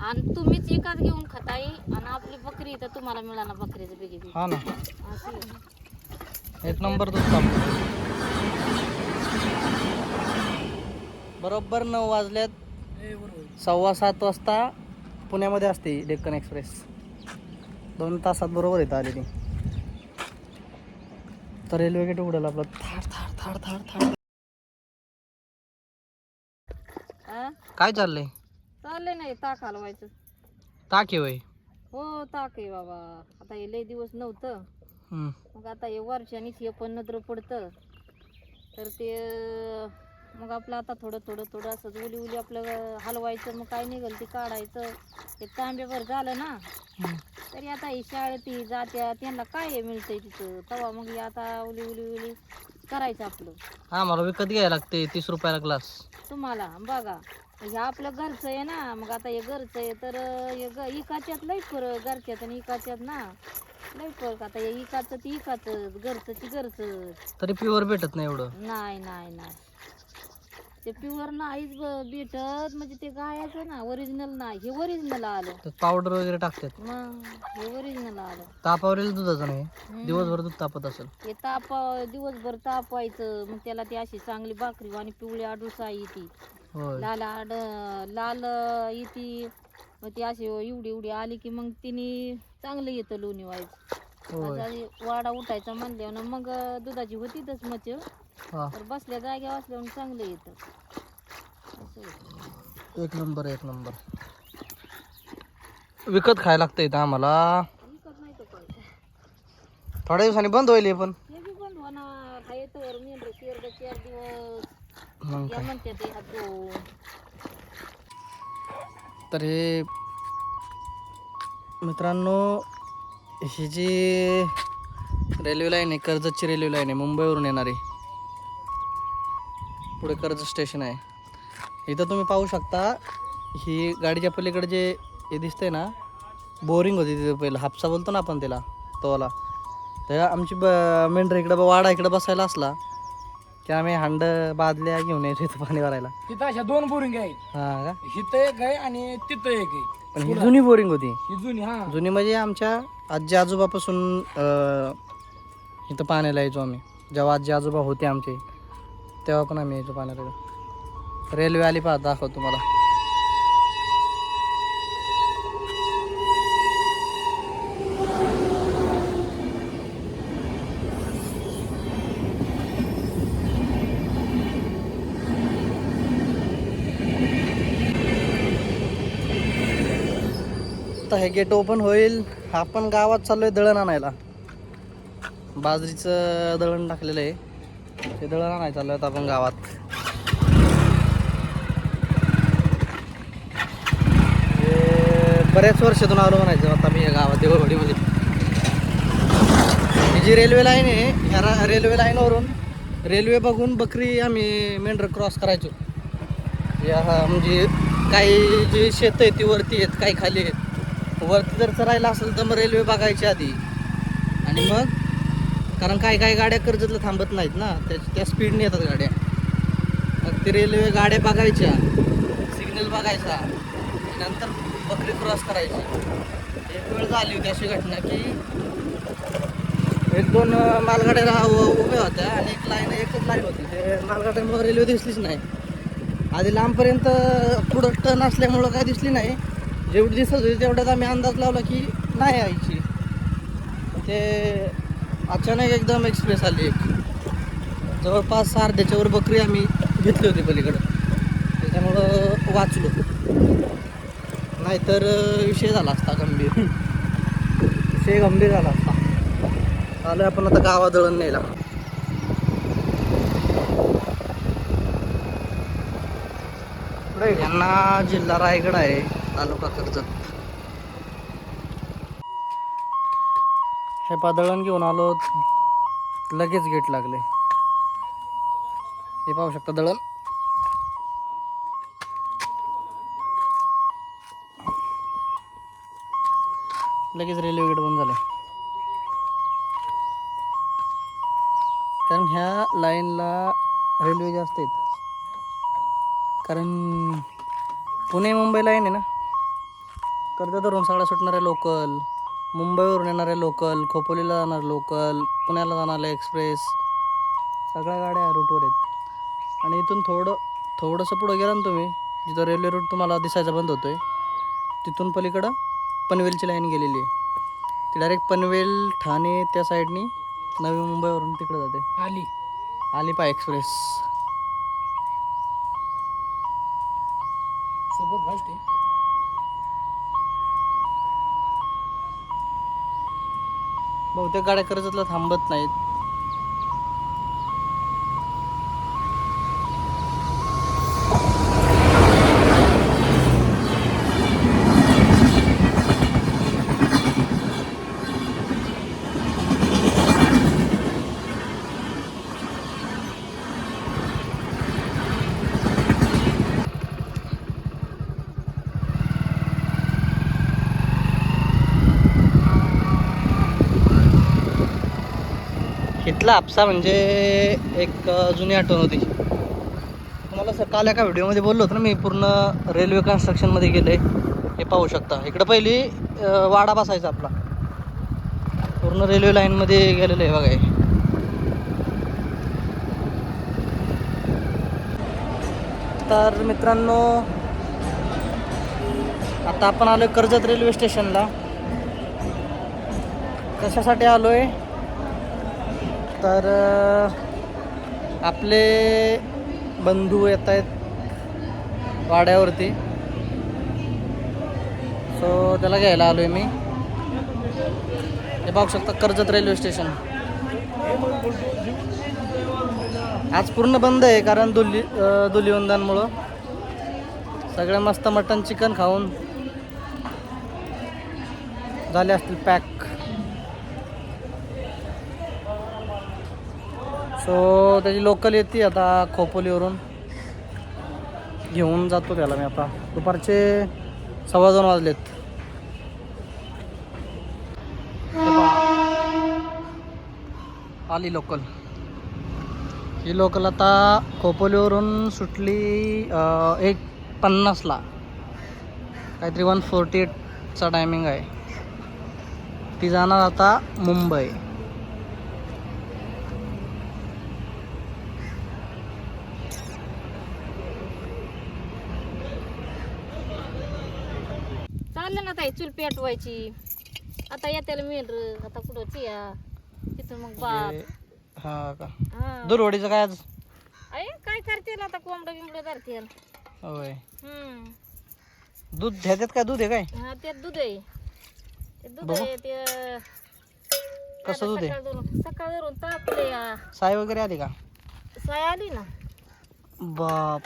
आणि तुम्हीच एकाच घेऊन खताई आणि आपली बकरी तर तुम्हाला मिळाला बकरीचं बिगी हा ना. आहे. एक नंबर दूध तापलं बरोबर नऊ वाजल्यात सव्वा सात वाजता पुण्यामध्ये असते डेक्कन एक्सप्रेस. दोन तासात बरोबर येतं आलेली. तर रेल्वे गेट उघडेल आपलं थाड थाड थाड थाड थाड? काय चाललंय? चाललंय नाही ताक हलवायचं. ताक आहे हो ताक आहे बाबा. आता हे लय दिवस नव्हतं. मग आता हे वर्षानीच हे पण नजर पडतं. तर ते मग आपलं आता थोडं थोडं थोडं असं उली उली आपलं हलवायचं मग काय निघल ते काढायचं. ते तांब्याभर झालं ना तरी आता ही शाळेत ती जात्या त्यांना काय मिळतंय तिथं? तेव्हा मग हे आता उली उली उली करायचं आपलं. हा मला विकत घ्यायला लागते तीस रुपयाला ग्लास तुम्हाला बघा. हे आपलं घरचं आहे ना मग आता हे घरचं आहे तर हे ग इकाच्यात लई फरक घरच्यात आणि इकाच्यात ना. लई फरक आता हे इकाचं ती इकाचं घरचं ती घरचं. तरी प्युअर भेटत नाही एवढं. नाही नाही नाही. ते प्युअर नाहीच ब- भेटत. म्हणजे ते गायाचं ना ओरिजिनल नाही. हे ओरिजिनल आलं. पावडर वगैरे टाकतात. मग हे ओरिजिनल आलं. तापावरील दुधाचं नाही. दिवसभर दूध तापत असेल. ते ताप दिवसभर तापवायचं. मग त्याला ती अशी चांगली भाकरी आणि पिवळी आडूसा येते होय लाल आड लाल येते मग ती अशी एवढी एवढी आली की मग तिने चांगलं येतं लोणी व्हायचं होय. आता वाडा उठायचा म्हणल्यावर ना मग दुधाची होतीच मच. हा. तर बसल्या जाग्या असल्यावर चांगलं येतं. असं होतं. एक नंबर एक नंबर. विकत खायला लागतं इथं आम्हाला. विकत नाही तो काय? थोड्या दिवसांनी बंद होईल हे पण हे बी बंद होणार हा येतो मेंढर केर चार दिवस मग या काय. तर हे मित्रांनो ही जी रेल्वे लाईन आहे कर्जतची रेल्वे लाईन आहे मुंबईवरून येणारी. पुढे कर्जत स्टेशन आहे. इथं तुम्ही पाहू शकता ही गाडीच्या पलीकडे जे हे दिसतंय ना बोरिंग होती तिथे पहिलं. हापसा बोलतो ना आपण त्याला तोवाला. तर आमची ब मेंढर इकडं वाडा इकडं बसायला असला की आम्ही हांड बादल्या घेऊन यायचो इथं पाणी भरायला. तिथं अशा दोन बोरिंग आहेत. हां का? हिथं एक आहे आणि तिथं एक आहे. पण ही जुनी बोरिंग होती. ही जुनी हा. जुनी म्हणजे आमच्या आजी आजोबापासून अं, इथं पाण्याला यायचो आम्ही. जेव्हा आजी आजोबा होते आमचे तेव्हा पण आम्ही यायचो पाण्याला रेल्वे आली पाहत दाखवतो तुम्हाला. आता हे गेट ओपन होईल. आपण गावात चाललोय दळण आणायला. बाजरीचं दळण टाकलेलं आहे. ते दळण आणायला चाललोय आता आपण गावात. हे बऱ्याच वर्षातून आलो म्हणायचं आता मी या गावात देवळवाडीमध्ये. ही जी रेल्वे लाईन आहे ह्या रेल्वे लाईनवरून रेल्वे बघून बकरी आम्ही मेंढर क्रॉस करायचो. या म्हणजे काही जी शेत आहे ती वरती आहेत काही खाली आहेत. वरती जर चरायला असेल तर मग रेल्वे बघायची आधी. आणि मग कारण काही काही गाड्या कर्जतला थांबत नाहीत ना त्या त्या स्पीडने येतात गाड्या. मग ते रेल्वे गाड्या बघायच्या सिग्नल बघायचा नंतर बकरी क्रॉस करायची. एक वेळ झाली होती अशी घटना की एक दोन मालगाड्या रा- उभ्या होत्या आणि एक लाईन एकच लाईन होती. ते मालगाड्यांमुळे रेल्वे दिसलीच नाही. आधी लांबपर्यंत पुढं टर्न असल्यामुळं काय दिसली नाही. जेवढी दिसत होती तेवढ्यात आम्ही अंदाज लावला की नाही यायची ते अचानक एकदम एक्सप्रेस आली एक. जवळपास अर्ध्याच्यावर बकरी आम्ही घेतली होती पलीकडं. त्याच्यामुळं वाचलो. नाहीतर विषय झाला असता गंभीर. विषय गंभीर झाला असता. आलं आपण आता गावात दळण न्यायला यांना जिल्हा रायगड आहे. तालुका कर्जत. हे पादळण घेऊन आलो. लगेच गेट लागले. हे पाहू शकता दळण. लगेच रेल्वे गेट बंद झाले. कारण ह्या लाईनला रेल्वे जास्त आहेत. कारण पुणे मुंबई लाईन आहे ना? कर्जतवरून सगळ्या सुटणारे लोकल मुंबईवरून येणारे लोकल खोपोलीला जाणारे लोकल पुण्याला जाणारे एक्सप्रेस सगळ्या गाड्या या रूटवर आहेत. आणि इथून थोडं थोडंसं पुढं गेलं ना तुम्ही जिथं रेल्वे रूट तुम्हाला दिसायचा बंद होतोय तिथून पलीकडं पनवेलची लाईन गेलेली आहे. ती डायरेक्ट पनवेल ठाणे त्या साईडनी नवी मुंबईवरून तिकडं जाते. आली. आलिपा एक्सप्रेस सोबत फास्ट आहे. बहुतेक गाड्या कर्जतला थांबत नाहीत. आपला हापसा म्हणजे एक जुनी आठवण होती. तुम्हाला सर काल एका व्हिडिओमध्ये बोललो होतो ना मी पूर्ण रेल्वे कन्स्ट्रक्शनमध्ये गेले हे पाहू शकता. इकडं पहिली वाडा बसायचा आपला. पूर्ण रेल्वे लाईनमध्ये गेलेलं आहे बघा हे. तर मित्रांनो आता आपण आलो कर्जत रेल्वे स्टेशनला. कशासाठी आलो आहे तर आपले बंधू येत आहेत वाड्यावरती. सो त्याला घ्यायला आलो आहे मी. हे पाहू शकता कर्जत रेल्वे स्टेशन. आज पूर्ण बंद आहे कारण दुली दुलिवंदांमुळं धुलिवंदनमुळं सगळे मस्त मटन चिकन खाऊन झाले असतील पॅक. सो त्याची लोकल येते आता खोपोलीवरून. घेऊन जातो त्याला मी आता. दुपारचे सव्वा दोन वाजलेत. आली लोकल ही लोकल आता खोपोलीवरून सुटली एक पन्नासला. काहीतरी वन फोर्टी एटचा टायमिंग आहे. ती जाणार आता मुंबई चाललं ना ताई चूल पेटवायची. आता येत्याला मिळेल र आता कुठं चिया तिथून मग म्हणजे, हा का? हा. दुरवडीचं काय आज? अय काय करते आता कोंबडं बिंबडं धरते. होय. हम्म. दूध ह्याच्यात काय दूध आहे काय? हा त्यात दूध आहे. ते दूध बघू. आहे ते कसं दूध आहे? सकाळ धरून सकाळ धरून तापले या. साय वगैरे आली का? साय आली ना. बाप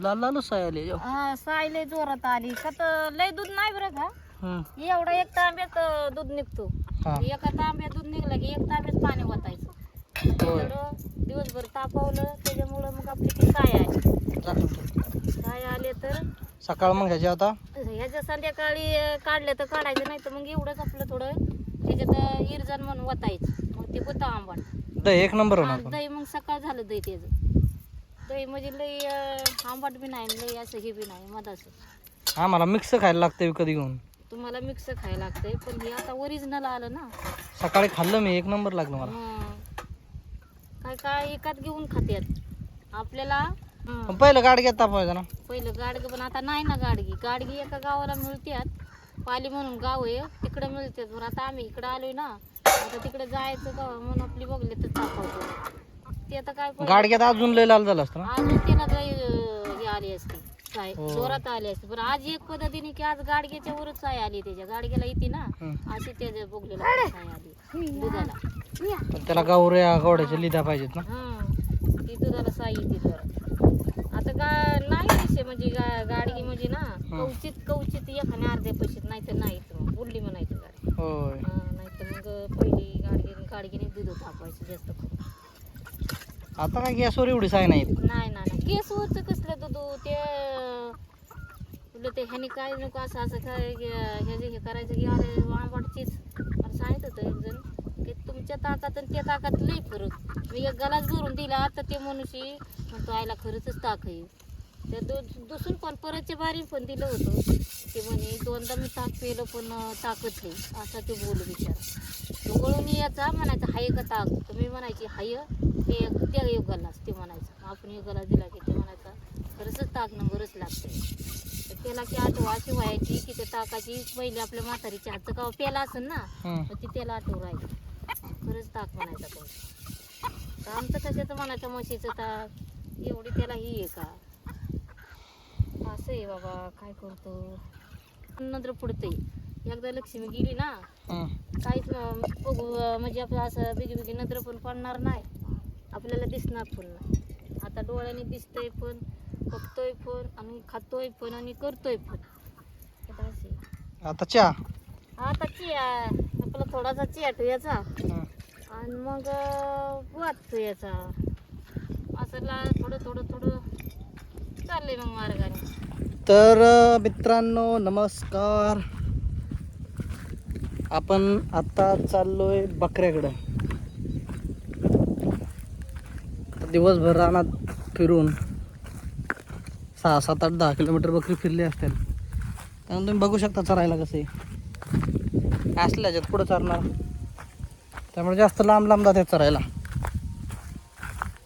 लाल लाल साय आली यो. हा साय लय जोरात आली. का तर लय दूध नाही बरं का. एवढा एक तांब्यात दूध निघतो. हा. एका तांब्यात दूध निघलं की एक तांब्यात पाणी ओतायचं. होय. थोडं दिवसभर तापवलं त्याच्यामुळं मग आपली ती साय आली. साय आले तर सकाळ मग ह्याची आता? ह्याच्या संध्याकाळी अं, काढलं तर काढायचं नाही तर मग एवढंच आपलं थोडं त्याच्यात इरजण म्हणून वतायचं मग ते होतं आंबट. दही एक नंबर होणार आणि पण. दही मग सकाळ झालं दही त्याचं. दही म्हणजे लई अं, आंबट बी नाही लई असं हे बी नाही मधाचं. आम्हाला मिक्स खायला लागतं विकत घेऊन. तुम्हाला मिक्स खायला लागतंय पण हे आता ओरिजिनल आलं ना. सकाळी खाल्लं मी एक नंबर लागलं मला. काय काय एकात घेऊन खात्यात. आपल्याला हं, पण पहिलं गाडग्यात तापवायचं ना. पहिलं गाडगी पण आता नाही ना गाडगी. गाडगी एका गावाला मिळत्यात. पाली म्हणून गाव आहे तिकडे मिळतात पण आता आम्ही इकडे आलोय ना आता तिकडे जायचं गाव म्हणून आपली बघले तर तापवतो. ते आता काय गाडग्यात अजून लय लाल झालं असतं ना. अजून त्याला काही अं, हे आली असती. काय हो. जोरात आली असती. पण आज एक पद्धतीने की आज गाडग्याच्या वरच साय आली त्याच्या. गाडग्याला येते ना? हम्म. अशी त्याच्या बोगलेला साय आली. दुधाला. पण त्याला गावऱ्या गवड्याच्या लिदा पाहिजेत ना? हा. ती दुधाला साई येते जरा आता गा नाही विषय म्हणजे गा गाडगी म्हणजे ना कवचित कवचित एखाद्या अर्ध्या पैशात नाही तर नाही तर मग. बुडली म्हणायची गाडी. होय. नाही तर मग पहिली गाडगी गाडगीने दूध तापायचं जास्त करून. आता काय गॅसवर एवढी साय नाही नाही ना नाही. केसवरचं कसलं दूध? ते तुला ते ह्याने काय नको असं असं काय ह्याचे हे करायचं की अरे आंबाटचीच मला होतं एक जण की तुमच्या ताकात आणि त्या ताकात लई फरक. मी एक गलास भरून दिला तर ते मनुष्य म्हणतो आईला खरंच ताक आहे. त्या दो दुसून पण परतच्या बारी पण दिलं होतं. ते म्हणे दोनदा मी ताक पेलं पण ताकत ताकच नाही. असा ते बोलू विचार तो गळून याचा म्हणायचं हाय का ताक? तुम्ही म्हणायची हाय. ते त्या युगालाच ते म्हणायचं. आपण युगाला दिला की ते म्हणायचा खरंच ताक नंबरच लागते तर त्याला की आठवा अशी व्हायची की त्या ताकाची पहिले आपल्या म्हातारीच्या हातचं का प्याला असेल ना. मग ती त्याला आठवू राहिली. खरंच ताक म्हणायचा तो. तर आमचं कशाचं म्हणायचं म्हशीचं ताक एवढी त्याला ही आहे का? असं आहे बाबा काय करतो? नंतर पुढते एकदा लक्ष्मी गेली ना. काहीच बघू म्हणजे आपलं असं बिगी बिगी नजर पण पडणार नाही. आपल्याला दिसणार पण नाही. आता डोळ्याने दिसतोय पण बघतोय पण आणि खातोय पण आणि करतोय पण. आता असं. आता चहा. आता चिया आपला थोडासा चिया ठेवायचा. आणि मग वाचतो याचा असं ला थोडं थोडं थोडं चाललंय मग मार्गाने. तर अ, मित्रांनो नमस्कार. आपण आता चाललोय बकऱ्याकडं तर दिवसभर रानात फिरून सहा सात आठ दहा किलोमीटर बकरी फिरली असतील. त्यामुळे तुम्ही बघू शकता चरायला कसे. असल्या ह्याच्यात पुढं चरणार. त्यामुळे जास्त लांब लांब जाते चरायला.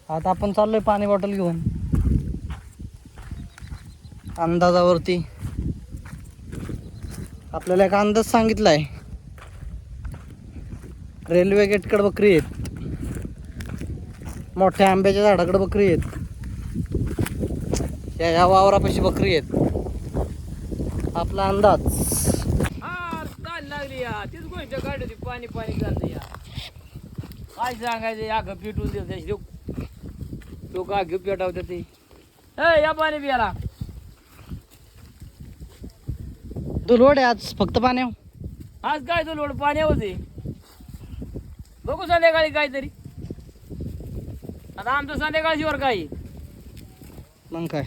आता आपण चाललोय पाणी बॉटल घेऊन. अंदाजावरती. आपल्याला एक अंदाज सांगितला आहे रेल्वे गेटकडे बकरी आहेत. मोठ्या आंब्याच्या झाडाकडे बकरी आहेत. या या वावरापाशी बकरी आहेत. आपला अंदाज. हा लागली या. तीच गोष्ट काढली पाणी पाणी करते या. काय सांगायचं या ग पिटून देते तो का घेऊ पेटावते ते. ए या पाणी पियाला दुलवड आहे आज फक्त पाण्या आज काय तो लोड? पाणी होते बघू संध्याकाळी काहीतरी. आता आमचं संध्याकाळशीवर काय? मग काय?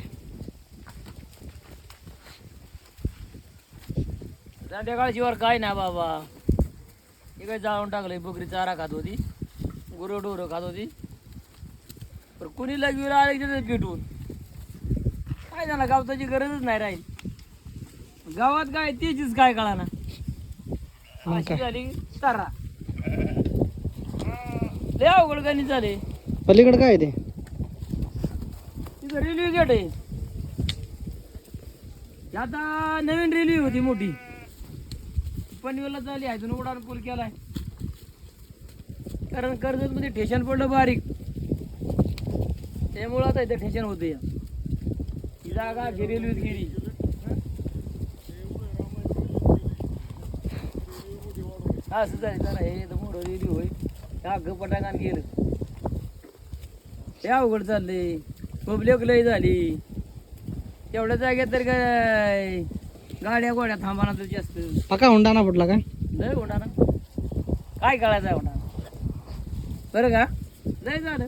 संध्याकाळशीवर काय ना बाबा? हे काय जाळून टाकलंय बकरी चारा खात होती गुरं डोरं खात होती. पण कुणी लगवीर आले पेटवून काय झालं गावताची गरजच नाही राहील. गावात काय तीचीच काय कळा ना झाली तारा लय अवघड गणित झाले. पलीकडे काय ते? तिथं रेल्वे गेट आहे. आता नवीन रेल्वे होती मोठी. पनवेलला झाली आहे जुनं उडान पूल केलाय. कारण कर्जमध्ये ठेशन पडलं बारीक. त्यामुळं आता इथं ठेशन होते ही जागा रेल्वेत गेली. असं झालं जरा हे इथं मोठं रेल्वे होय त्या पटांगान गेलं. हे अवघड चाललंय. पब्लिक लय झाली. तेवढ्या जागेत तर काय? गाड्या गोड्या थांबा तर जास्त. पका हुंडा ना फुटला काय? लय होणार काय कळायचं होणार बरं का? लय झालं.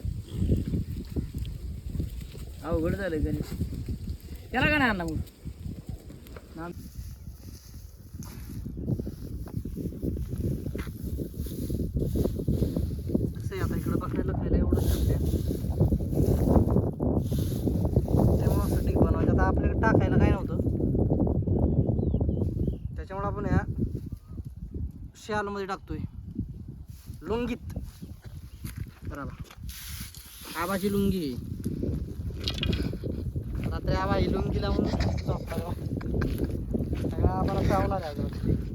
अवघड झालं गणेश. त्याला का नाही आणला मग? नाम- कसं आहे आता इकडं बकऱ्याला खायला एवढं त्यामुळं असं बनवायचं. आता आपल्याकडे टाकायला काय नव्हतं. त्याच्यामुळे आपण या शालमध्ये टाकतोय. लुंगीत. बरोबर आबाची लुंगी. रात्री आबा ही लुंगी लावून झोपतात बा. सगळा आम्हाला चावला आहे